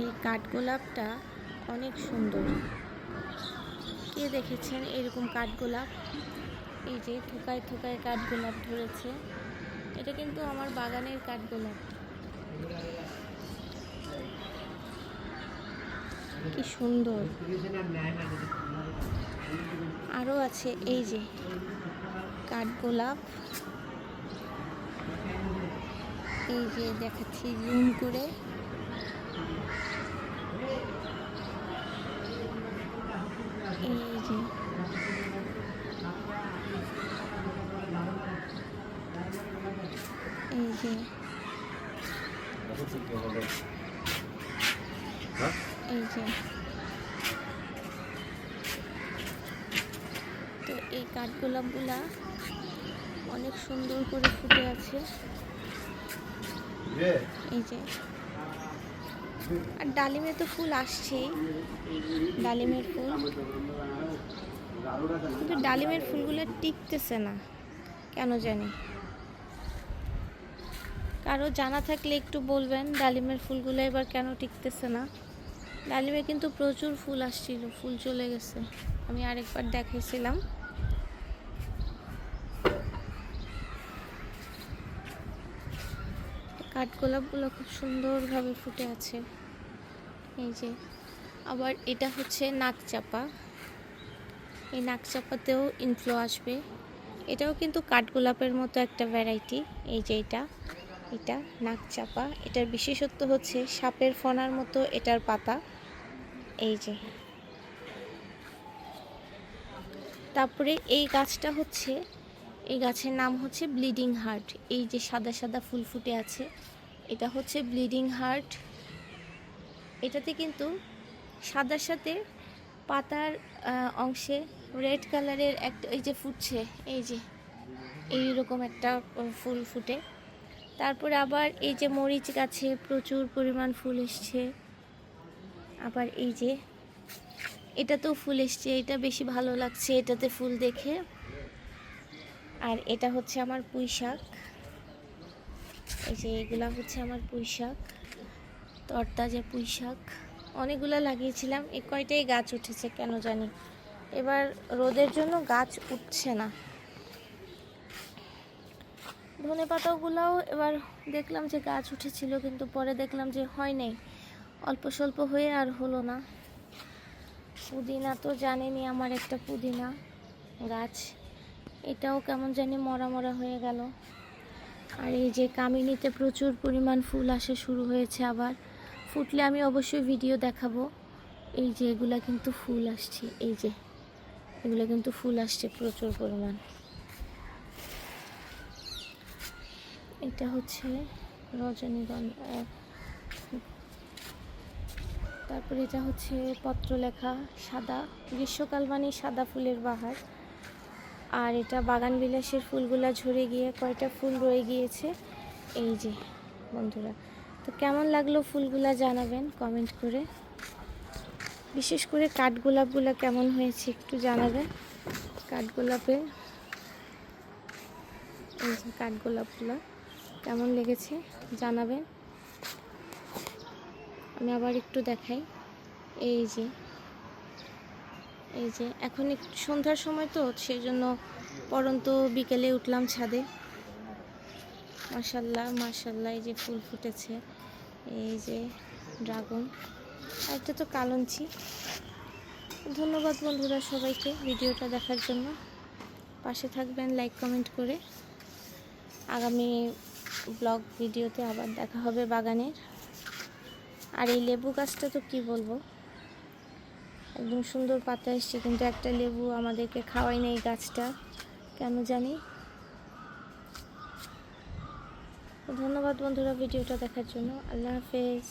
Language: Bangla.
এই কাঠগোলাপটা অনেক সুন্দর। কে দেখেছেন এরকম কাঠগোলাপ? এই যে থোকায় থোকায় কাঠগোলাপ ধরেছে। এটা কিন্তু আমার বাগানের কাঠগোলাপ। কি সুন্দর। আরও আছে, এই যে কাঠগোলাপ। এই যে দেখাচ্ছি, জুম করে। এই যে এই যে। এই যে। তো এই কাঠগোলাপগুলা অনেক সুন্দর করে ফুটে আছে। এই যে। আর ডালিমে তো ফুল আসছেই। ডালিমের ফুল। কিন্তু ডালিমের ফুলগুলো টিকতেছে না। কেন জানি। কারও জানা থাকলে একটু বলবেন, ডালিমের ফুলগুলো এবার কেন টিকতেছে না? ডালিমে কিন্তু প্রচুর ফুল আসছিল, ফুল চলে গেছে। আমি আরেকবার দেখাইছিলাম। কাঠগোলাপগুলো খুব সুন্দরভাবে ফুটে আছে। এই যে, আবার এটা হচ্ছে নাকচাপা। এই নাকচাপাতেও ইনফ্লো আসবে। এটাও কিন্তু কাঠগোলাপের মতো একটা ভ্যারাইটি এই যে এটা এটা নাকচাপা। এটার বিশেষত্ব হচ্ছে সাপের ফনার মতো এটার পাতা। এই যে। তারপরে এই গাছটা হচ্ছে এই গাছের নাম হচ্ছে ব্লিডিং হার্ট। এই যে সাদা সাদা ফুল ফুটে আছে, এটা হচ্ছে ব্লিডিং হার্ট। এটাতে কিন্তু সাদার সাথে পাতার অংশে রেড কালারের একটা, এই যে ফুটছে, এই যে এই রকম একটা ফুল ফুটে। তারপর আবার এই যে মরিচ গাছে প্রচুর পরিমাণ ফুল এসছে। আবার এই যে, এটাতেও ফুল এসছে, এটা বেশি ভালো লাগছে এটাতে ফুল দেখে। আর এটা হচ্ছে আমার পুঁই শাক এই যে এগুলা হচ্ছে আমার পুঁই শাক তরতাজা পুঁই শাক অনেকগুলো লাগিয়েছিলাম। এই কয়টাই গাছ উঠেছে কেন জানি। এবার রোদের জন্য গাছ উঠছে না। ধনে পাতাগুলোও এবার দেখলাম যে গাছ উঠেছিল, কিন্তু পরে দেখলাম যে হয় নাই। অল্প স্বল্প হয়ে আর হলো না। পুদিনা তো জানেনি আমার একটা পুদিনা গাছ। এটাও কেমন জানি মরা মরা হয়ে গেল। আর এই যে কামিনীতে প্রচুর পরিমাণ ফুল আসা শুরু হয়েছে আবার। ফুটলে আমি অবশ্যই ভিডিও দেখাবো। এই যে এগুলা কিন্তু ফুল আসছে, এই যে। এগুলো কিন্তু ফুল আসছে প্রচুর পরিমাণ। এটা হচ্ছে রজনীগন্ধা, তারপরে এটা হচ্ছে পত্রলেখা, সাদা, গ্রীষ্মকাল মানে সাদা ফুলের বাহার। আর এটা বাগান বিলাসের ফুলগুলা ঝরে গিয়ে কয়টা ফুল রয়ে গিয়েছে। এই যে, বন্ধুরা, তো কেমন লাগল ফুলগুলা জানাবেন কমেন্ট করে। বিশেষ করে কাঠগোলাপগুলো কেমন হয়েছে একটু জানাবেন। কাঠগোলাপের এই যে কাঠগোলাপগুলো কেমন লেগেছে জানাবেন। আমি আবার একটু দেখাই। এই যে এই যে, এখন একটু সন্ধ্যার সময় তো সেই জন্য পরন্ত বিকেলে উঠলাম ছাদে। মাশাল্লাহ মাশাল্লাহ, এই যে ফুল ফুটেছে। এই যে ড্রাগন। আর একটা তো কালঞ্চি। ধন্যবাদ বন্ধুরা সবাইকে ভিডিওটা দেখার জন্য। পাশে থাকবেন, লাইক, কমেন্ট করে। আগামী ব্লগ ভিডিওতে আবার দেখা হবে বাগানের। আর এই লেবু গাছটা তো কি বলব? একদম সুন্দর পাতা এসছে, কিন্তু একটা লেবু আমাদেরকে খাওয়াই নেই গাছটা। কেন জানি? ধন্যবাদ বন্ধুরা ভিডিওটা দেখার জন্য। আল্লাহ হাফেজ।